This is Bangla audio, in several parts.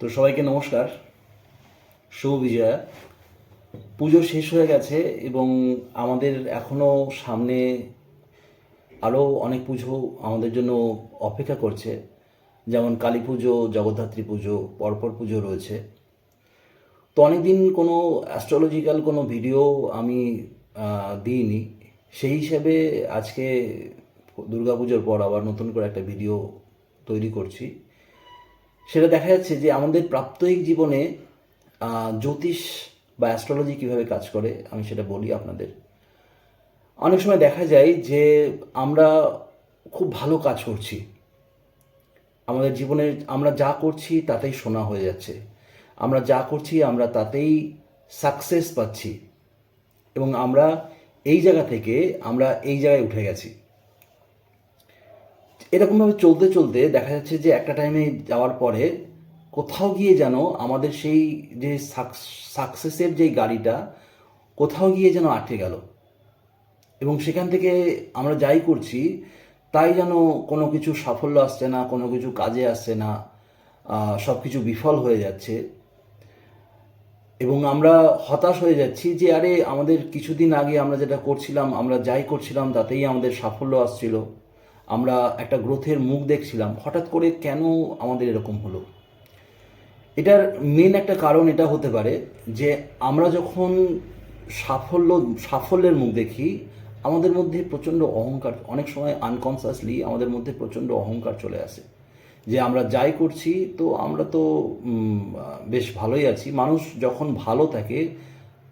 তো সবাইকে নমস্কার। শুভ বিজয়া। পুজো শেষ হয়ে গেছে এবং আমাদের এখনও সামনে আরও অনেক পুজো আমাদের জন্য অপেক্ষা করছে। যেমন কালী পুজো, জগদ্ধাত্রী পুজো, পরপর পুজো রয়েছে। তো অনেকদিন কোনো অ্যাস্ট্রোলজিক্যাল কোনো ভিডিও আমি দিইনি। সেই হিসাবে আজকে দুর্গাপুজোর পর আবার নতুন করে একটা ভিডিও তৈরি করছি। সেটা দেখা যাচ্ছে যে আমাদের প্রাত্যহিক জীবনে জ্যোতিষ বা অ্যাস্ট্রোলজি কীভাবে কাজ করে, আমি সেটা বলি আপনাদের। অনেক সময় দেখা যায় যে আমরা খুব ভালো কাজ করছি। আমাদের জীবনে আমরা যা করছি তাতেই শোনা হয়ে যাচ্ছে। আমরা যা করছি, আমরা তাতেই সাকসেস পাচ্ছি। এবং আমরা এই জায়গা থেকে, আমরা এই জায়গায় উঠে গেছি। এরকমভাবে চলতে চলতে দেখা যাচ্ছে যে একটা টাইমে যাওয়ার পরে কোথাও গিয়ে যেন আমাদের সেই যে সাকসেসের যে গাড়িটা কোথাও গিয়ে যেন আটকে গেল। এবং সেখান থেকে আমরা যাই করছি, তাই যেন কোনো কিছু সাফল্য আসছে না, কোনো কিছু কাজে আসছে না সব কিছু বিফল হয়ে যাচ্ছে। এবং আমরা হতাশ হয়ে যাচ্ছি যে, আরে, আমাদের কিছুদিন আগে আমরা যেটা করছিলাম, আমরা যাই করছিলাম, তাতেই আমাদের সাফল্য আসছিল। আমরা একটা গ্রোথের মুখ দেখছিলাম, হঠাৎ করে কেন আমাদের এরকম হলো? এটার মেন একটা কারণ এটা হতে পারে যে আমরা যখন সাফল্য, সাফল্যের মুখ দেখি, আমাদের মধ্যে প্রচণ্ড অহংকার, অনেক সময় আনকনসিয়াসলি আমাদের মধ্যে প্রচণ্ড অহংকার চলে আসে। যে আমরা যাই করছি তো আমরা তো বেশ ভালোই আছি। মানুষ যখন ভালো থাকে,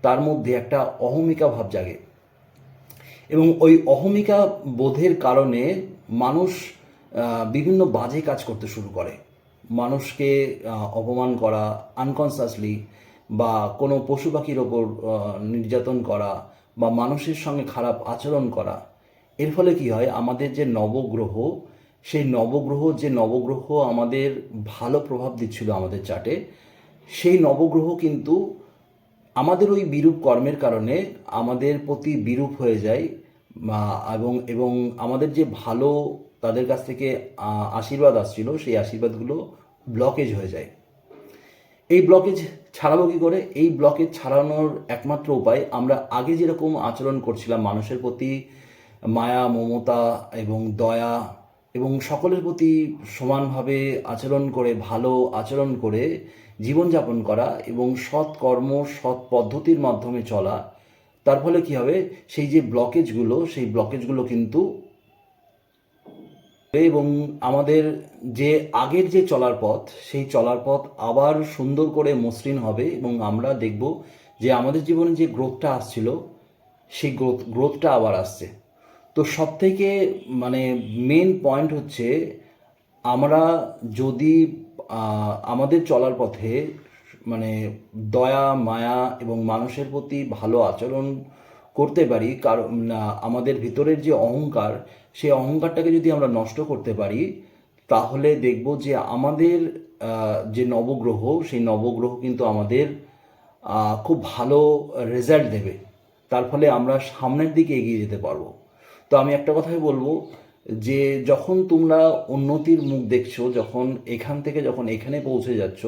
তার মধ্যে একটা অহমিকা ভাব জাগে। এবং ওই অহমিকা বোধের কারণে মানুষ বিভিন্ন বাজে কাজ করতে শুরু করে। মানুষকে অপমান করা আনকনসিয়াসলি বা কোনো পশু পাখির ওপর নির্যাতন করা, বা মানুষের সঙ্গে খারাপ আচরণ করা। এর ফলে কি হয়? আমাদের যে নবগ্রহ, সেই নবগ্রহ যে নবগ্রহ আমাদের ভালো প্রভাব দিচ্ছিল আমাদের চাটে, সেই নবগ্রহ কিন্তু আমাদের ওই বিরূপ কর্মের কারণে আমাদের প্রতি বিরূপ হয়ে যায় এবং এবং আমাদের যে ভালো তাদের কাছ থেকে আশীর্বাদ আসছিল, সেই আশীর্বাদগুলো ব্লকেজ হয়ে যায়। এই ব্লকেজ ছাড়াবো কি করে? এই ব্লকেজ ছাড়ানোর একমাত্র উপায়, আমরা আগে যেরকম আচরণ করছিলাম মানুষের প্রতি, মায়া, মমতা এবং দয়া এবং সকলের প্রতি সমানভাবে আচরণ করে, ভালো আচরণ করে জীবনযাপন করা এবং সৎ কর্ম, সৎ পদ্ধতির মাধ্যমে চলা তার ফলে কি হবে? সেই যে ব্লকেজগুলো সেই ব্লকেজগুলো কিন্তু এবং আমাদের যে আগের যে চলার পথ, সেই চলার পথ আবার সুন্দর করে মসৃণ হবে এবং আমরা দেখব যে আমাদের জীবনে যে গ্রোথটা আসছিল, সেই গ্রোথ গ্রোথটা আবার আসছে। তো সব থেকে মানে মেন পয়েন্ট হচ্ছে আমরা যদি আমাদের চলার পথে মানে দয়া, মায়া এবং মানুষের প্রতি ভালো আচরণ করতে পারি, কারণ আমাদের ভিতরের যে অহংকার সেই অহংকারটাকে যদি আমরা নষ্ট করতে পারি, তাহলে দেখব যে আমাদের যে নবগ্রহ, সেই নবগ্রহ কিন্তু আমাদের খুব ভালো রেজাল্ট দেবে। তার ফলে আমরা সামনের দিকে এগিয়ে যেতে পারব। তো আমি একটা কথাই বলব যে যখন তোমরা উন্নতির মুখ দেখছ, যখন এখান থেকে যখন এখানে পৌঁছে যাচ্ছ,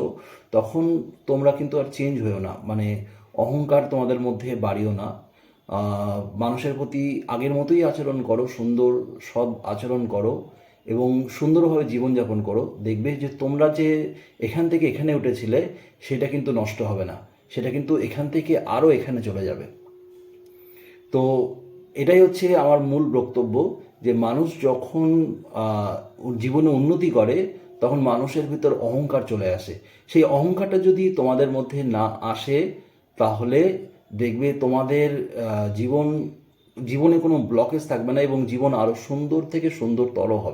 তখন তোমরা কিন্তু আর চেঞ্জ হয়েও না। মানে অহংকার তোমাদের মধ্যে বাড়িও না। মানুষের প্রতি আগের মতোই আচরণ করো, সুন্দর সব আচরণ করো এবং সুন্দরভাবে জীবনযাপন করো। দেখবে যে তোমরা যে এখান থেকে এখানে উঠেছিলে, সেটা কিন্তু নষ্ট হবে না। সেটা কিন্তু এখান থেকে আরও এখানে চলে যাবে। তো এটাই হচ্ছে আমার মূল বক্তব্য। যে মানুষ যখন জীবনে উন্নতি করে, তখন মানুষের ভিতর অহংকার চলে আসে। সেই অহংকারটা যদি তোমাদের মধ্যে না আসে, তাহলে দেখবে তোমাদের জীবন, জীবনে কোনো ব্লকেজ থাকবে না এবং জীবন আরও সুন্দর থেকে সুন্দরতর হবে।